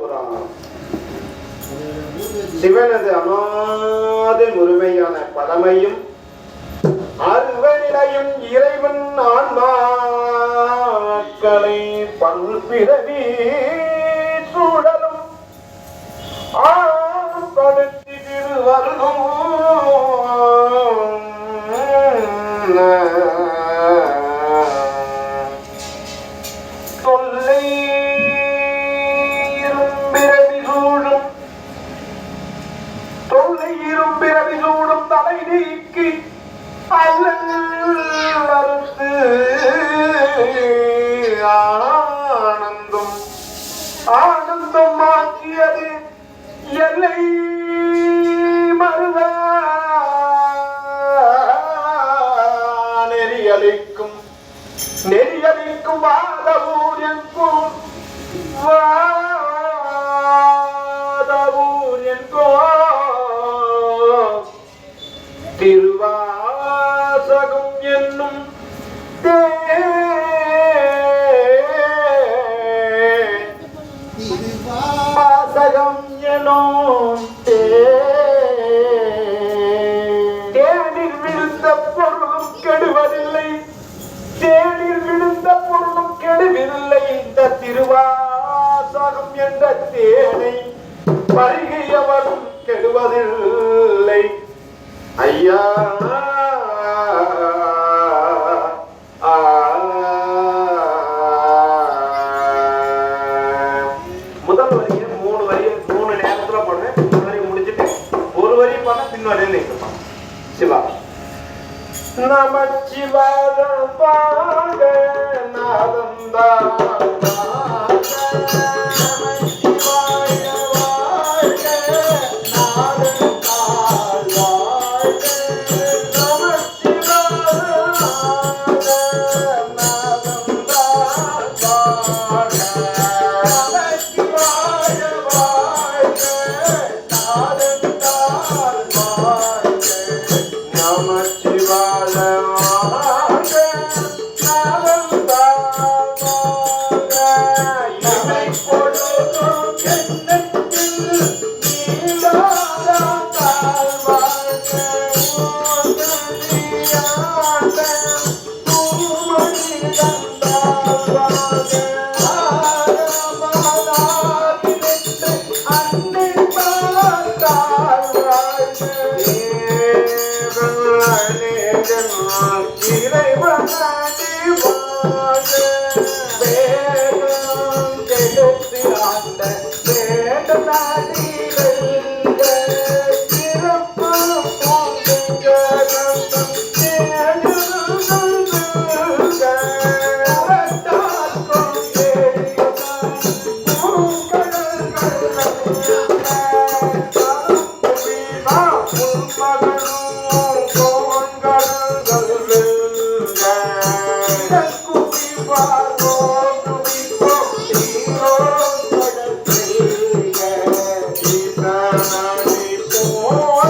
புராணம் சிவனது அமாத முழுமையான பழமையும் அருவநிலையும் இறைவன் ஆன்மாக்களை பல்பிறவி சூழலும். ஆ நெறியளிக்கும் நெறியளிக்கும் வாதவூர் என்கும் வாதவூர் என்கும் திருவாசகம் என்னும் வாசகம் எனும் வரி முடிச்சுட்டு ஒரு வரி பண்ண பின் வரையும் சிவா. நமச்சிவாயம் பாட நாதந்தா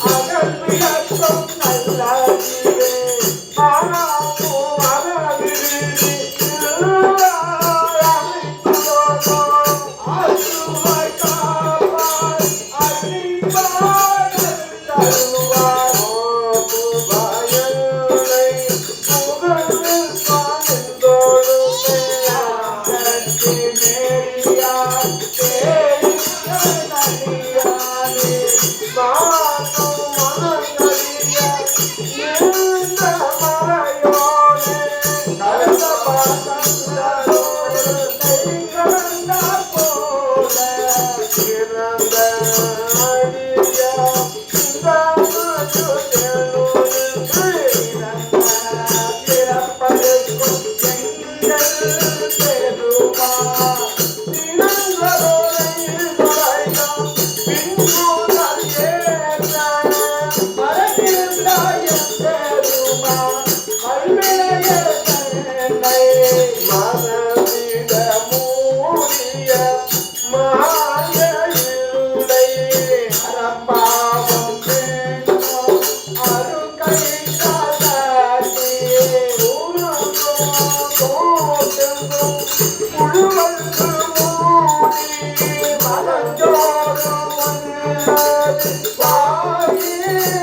Oh, God, we got Hare